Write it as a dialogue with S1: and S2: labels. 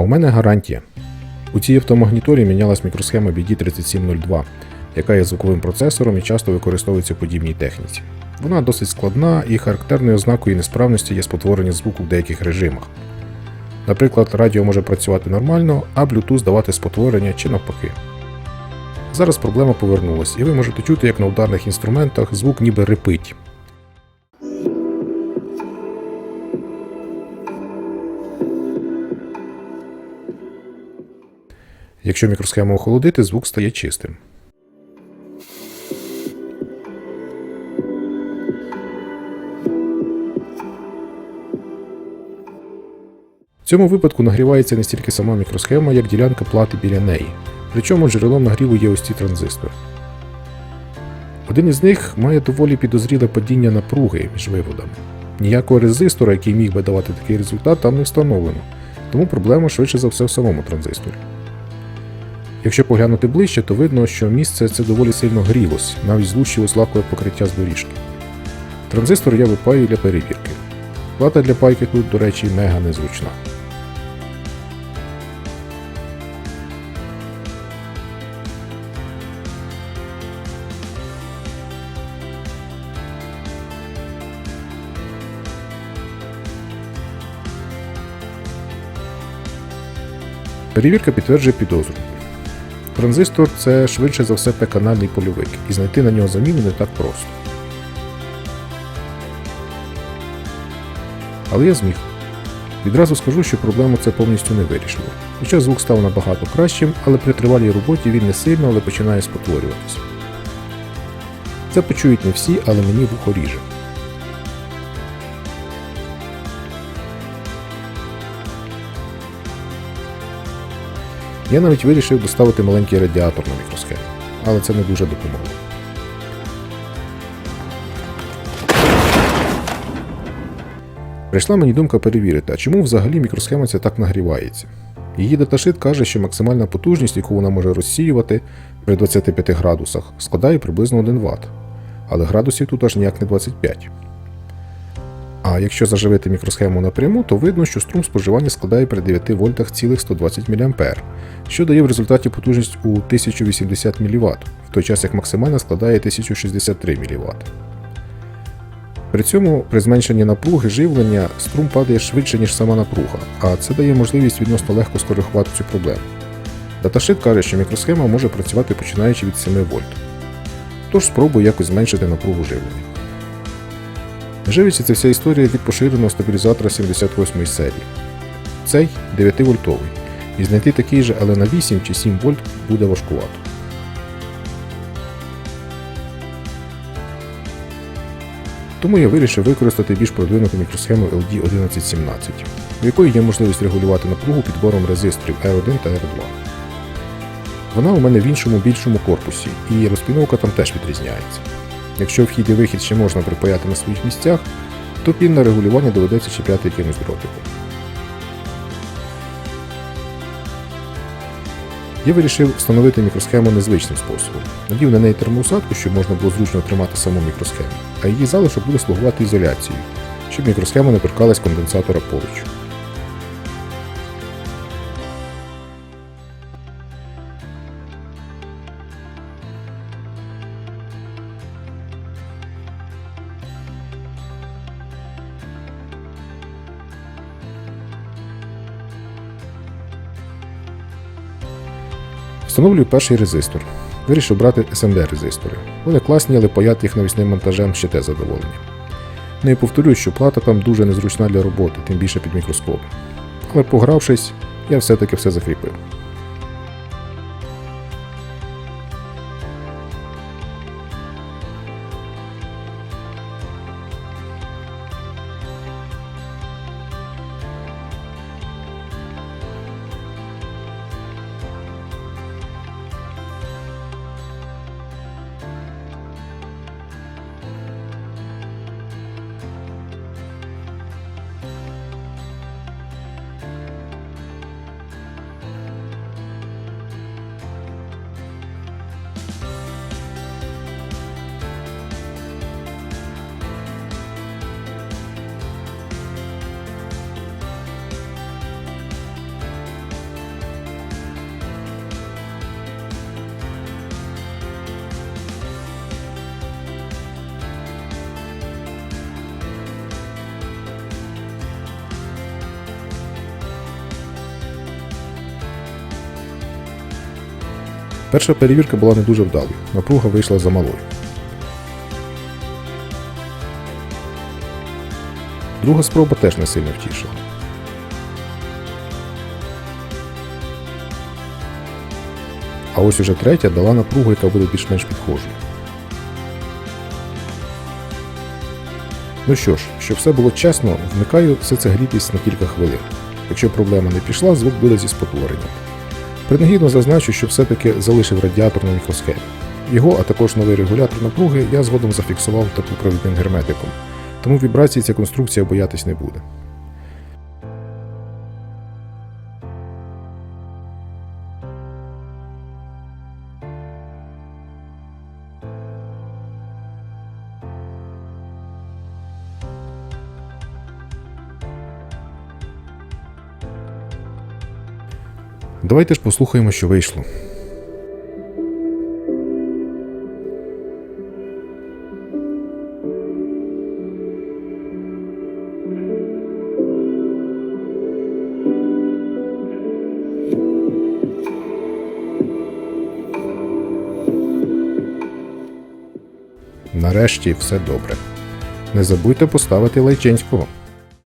S1: А у мене гарантія. У цій автомагніторі мінялась мікросхема BD3702, яка є звуковим процесором і часто використовується в подібній техніці. Вона досить складна і характерною ознакою несправності є спотворення звуку в деяких режимах. Наприклад, радіо може працювати нормально, а Bluetooth давати спотворення чи навпаки. Зараз проблема повернулась, і ви можете чути, як на ударних інструментах звук ніби репить. Якщо мікросхему охолодити, звук стає чистим. В цьому випадку нагрівається не стільки сама мікросхема, як ділянка плати біля неї. Причому джерелом нагріву є ось ці транзистори. Один із них має доволі підозріле падіння напруги між виводами. Ніякого резистора, який міг би давати такий результат, там не встановлено, тому проблема швидше за все в самому транзисторі. Якщо поглянути ближче, то видно, що місце це доволі сильно грілось, навіть злущилось лакове покриття з доріжки. Транзистор я випаю для перевірки. Плата для пайки тут, до речі, мега незручна. Перевірка підтверджує підозру. Транзистор це швидше за все П-канальний польовик, і знайти на нього заміну не так просто. Але я зміг. Відразу скажу, що проблему це повністю не вирішило. Хоча звук став набагато кращим, але при тривалій роботі він не сильно, але починає спотворюватися. Це почують не всі, але мені вухо ріже. Я навіть вирішив доставити маленький радіатор на мікросхему, але це не дуже допомогло. Прийшла мені думка перевірити, а чому взагалі мікросхема ця так нагрівається. Її даташит каже, що максимальна потужність, яку вона може розсіювати при 25 градусах, складає приблизно 1 Вт. Але градусів тут аж ніяк не 25. А якщо заживити мікросхему напряму, то видно, що струм споживання складає при 9 вольтах цілих 120 мА, що дає в результаті потужність у 1080 мВт, в той час як максимальна складає 1063 мВт. При цьому при зменшенні напруги живлення струм падає швидше, ніж сама напруга, а це дає можливість відносно легко скоригувати цю проблему. Даташит каже, що мікросхема може працювати починаючи від 7 вольт. Тож спробую якось зменшити напругу живлення. Живиться ця вся історія від поширеного стабілізатора 78 серії. Цей 9 вольтовий, і знайти такий же, але на 8 чи 7 вольт буде важкувато. Тому я вирішив використати більш продвинуту мікросхему LD1117, у якої є можливість регулювати напругу підбором резисторів R1 та R2. Вона у мене в іншому більшому корпусі, і розпіновка там теж відрізняється. Якщо вхід і вихід ще можна припаяти на своїх місцях, то пін регулювання доведеться чіпляти якимось дротиком. Я вирішив встановити мікросхему незвичним способом. Надів на неї термоусадку, щоб можна було зручно тримати саму мікросхему, а її залишок буде слугувати ізоляцією, щоб мікросхема не торкалась конденсатора поруч. Встановлюю перший резистор. Вирішив брати SMD резистори. Вони класні, але паяти їх навісним монтажем ще те задоволення. Ну і повторюю, що плата там дуже незручна для роботи, тим більше під мікроскоп. Але погравшись, я все-таки все закріпив. Перша перевірка була не дуже вдалою, напруга вийшла за малою. Друга спроба теж не сильно втішила. А ось уже третя дала напругу, яка буде більш-менш підхожою. Ну що ж, щоб все було чесно, вмикаю все це грітись на кілька хвилин. Якщо проблема не пішла, звук буде зі спотворенням. Принагідно зазначу, що все-таки залишив радіатор на мікросхемі. Його, а також новий регулятор напруги я згодом зафіксував теплопровідним герметиком, тому вібрації ця конструкція боятись не буде. Давайте ж послухаємо, що вийшло. Нарешті все добре. Не забудьте поставити лайченського.